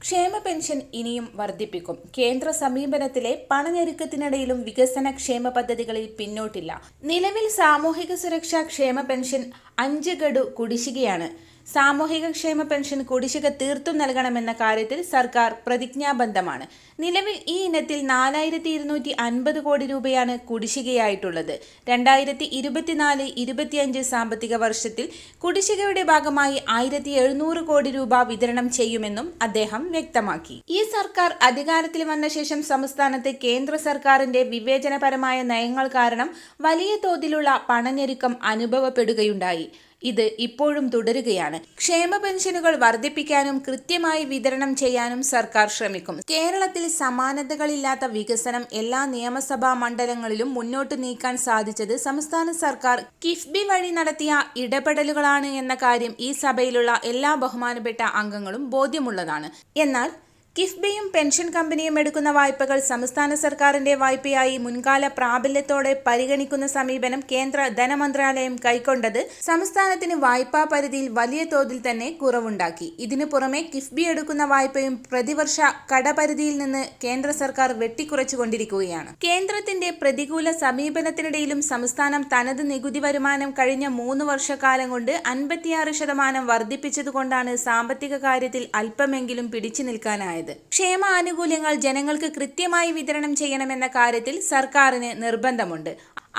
ക്ഷേമ പെൻഷൻ ഇനിയും വർദ്ധിപ്പിക്കും. കേന്ദ്ര സമീപനത്തിലെ പണഞ്ഞെരുക്കത്തിനിടയിലും വികസന ക്ഷേമ പദ്ധതികളിൽ പിന്നോട്ടില്ല. നിലവിൽ സാമൂഹിക സുരക്ഷാ ക്ഷേമ പെൻഷൻ അഞ്ച് ഗഡു കുടിശ്ശികയാണ്. സാമൂഹിക ക്ഷേമ പെൻഷൻ കുടിശ്ശിക തീർത്തും നൽകണമെന്ന കാര്യത്തിൽ സർക്കാർ പ്രതിജ്ഞാബദ്ധമാണ്. നിലവിൽ ഈ ഇനത്തിൽ നാലായിരത്തി ഇരുന്നൂറ്റി അൻപത് കോടി രൂപയാണ് കുടിശ്ശികയായിട്ടുള്ളത്. രണ്ടായിരത്തി ഇരുപത്തിനാല് ഇരുപത്തിയഞ്ച് സാമ്പത്തിക വർഷത്തിൽ കുടിശ്ശികയുടെ ഭാഗമായി ആയിരത്തി എഴുന്നൂറ് കോടി രൂപ വിതരണം ചെയ്യുമെന്നും അദ്ദേഹം വ്യക്തമാക്കി. ഈ സർക്കാർ അധികാരത്തിൽ വന്ന ശേഷം സംസ്ഥാനത്ത് കേന്ദ്ര സർക്കാരിന്റെ വിവേചനപരമായ നയങ്ങൾ കാരണം വലിയ തോതിലുള്ള പണഞ്ഞെരുക്കം അനുഭവപ്പെടുകയുണ്ടായി. ഇത് ഇപ്പോഴും തുടരുകയാണ്. ക്ഷേമ പെൻഷനുകൾ വർദ്ധിപ്പിക്കാനും കൃത്യമായി വിതരണം ചെയ്യാനും സർക്കാർ ശ്രമിക്കും. കേരളത്തിൽ സമാനതകളില്ലാത്ത വികസനം എല്ലാ നിയമസഭാ മണ്ഡലങ്ങളിലും മുന്നോട്ട് നീക്കാൻ സാധിച്ചത് സംസ്ഥാന സർക്കാർ. കിഫ്ബി വഴി നടത്തിയ ഇടപെടലുകളാണ് എന്ന കാര്യം ഈ സഭയിലുള്ള എല്ലാ ബഹുമാനപ്പെട്ട അംഗങ്ങളും ബോധ്യമുള്ളതാണ്. എന്നാൽ കിഫ്ബിയും പെൻഷൻ കമ്പനിയും എടുക്കുന്ന വായ്പകൾ സംസ്ഥാന സർക്കാരിന്റെ വായ്പയായി മുൻകാല പ്രാബല്യത്തോടെ പരിഗണിക്കുന്ന സമീപനം കേന്ദ്ര ധനമന്ത്രാലയം കൈക്കൊണ്ടത് സംസ്ഥാനത്തിന് വായ്പാ പരിധിയിൽ വലിയ തോതിൽ തന്നെ കുറവുണ്ടാക്കി. ഇതിനു പുറമെ കിഫ്ബി എടുക്കുന്ന വായ്പയും പ്രതിവർഷ കടപരിധിയിൽ നിന്ന് കേന്ദ്ര സർക്കാർ വെട്ടിക്കുറച്ചുകൊണ്ടിരിക്കുകയാണ്. കേന്ദ്രത്തിന്റെ പ്രതികൂല സമീപനത്തിനിടയിലും സംസ്ഥാനം തനത് നികുതി വരുമാനം കഴിഞ്ഞ മൂന്ന് വർഷക്കാലം കൊണ്ട് അൻപത്തിയാറ് ശതമാനം വർദ്ധിപ്പിച്ചതുകൊണ്ടാണ് സാമ്പത്തിക കാര്യത്തിൽ അല്പമെങ്കിലും പിടിച്ചു നിൽക്കാനായത്. ക്ഷേമ ആനുകൂല്യങ്ങൾ ജനങ്ങൾക്ക് കൃത്യമായി വിതരണം ചെയ്യണമെന്ന കാര്യത്തിൽ സർക്കാരിന് നിർബന്ധമുണ്ട്.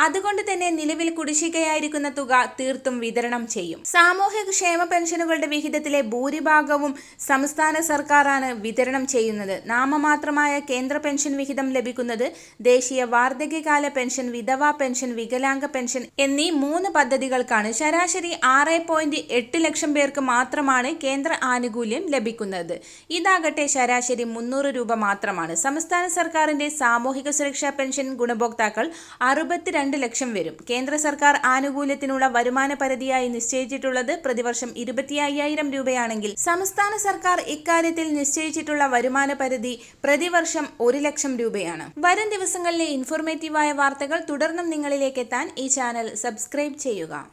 അതുകൊണ്ട് തന്നെ നിലവിൽ കുടിശ്ശികയായിരിക്കുന്ന തുക തീർത്തും വിതരണം ചെയ്യും. സാമൂഹിക ക്ഷേമ പെൻഷനുകളുടെ വിഹിതത്തിലെ ഭൂരിഭാഗവും സംസ്ഥാന സർക്കാരാണ് വിതരണം ചെയ്യുന്നത്. നാമമാത്രമായ കേന്ദ്ര പെൻഷൻ വിഹിതം ലഭിക്കുന്നത് ദേശീയ വാർദ്ധക്യകാല പെൻഷൻ വിധവാ പെൻഷൻ വികലാംഗ പെൻഷൻ എന്നീ മൂന്ന് പദ്ധതികൾക്കാണ്. ശരാശരി ആറ് പോയിന്റ് എട്ട് ലക്ഷം പേർക്ക് മാത്രമാണ് കേന്ദ്ര ആനുകൂല്യം ലഭിക്കുന്നത്. ഇതാകട്ടെ ശരാശരി മുന്നൂറ് രൂപ മാത്രമാണ്. സംസ്ഥാന സർക്കാരിന്റെ സാമൂഹിക സുരക്ഷാ പെൻഷൻ ഗുണഭോക്താക്കൾ അറുപത്തിരണ്ട് രണ്ട് ലക്ഷം വരും. കേന്ദ്ര സർക്കാർ ആനുകൂല്യത്തിനുള്ള വരുമാന പരിധിയായി നിശ്ചയിച്ചിട്ടുള്ളത് പ്രതിവർഷം ഇരുപത്തി അയ്യായിരം രൂപയാണെങ്കിൽ സംസ്ഥാന സർക്കാർ ഇക്കാര്യത്തിൽ നിശ്ചയിച്ചിട്ടുള്ള വരുമാന പരിധി പ്രതിവർഷം ഒരു ലക്ഷം രൂപയാണ്. വരും ദിവസങ്ങളിലെ ഇൻഫോർമേറ്റീവായ വാർത്തകൾ തുടർന്നും നിങ്ങളിലേക്ക് എത്താൻ ഈ ചാനൽ സബ്സ്ക്രൈബ് ചെയ്യുക.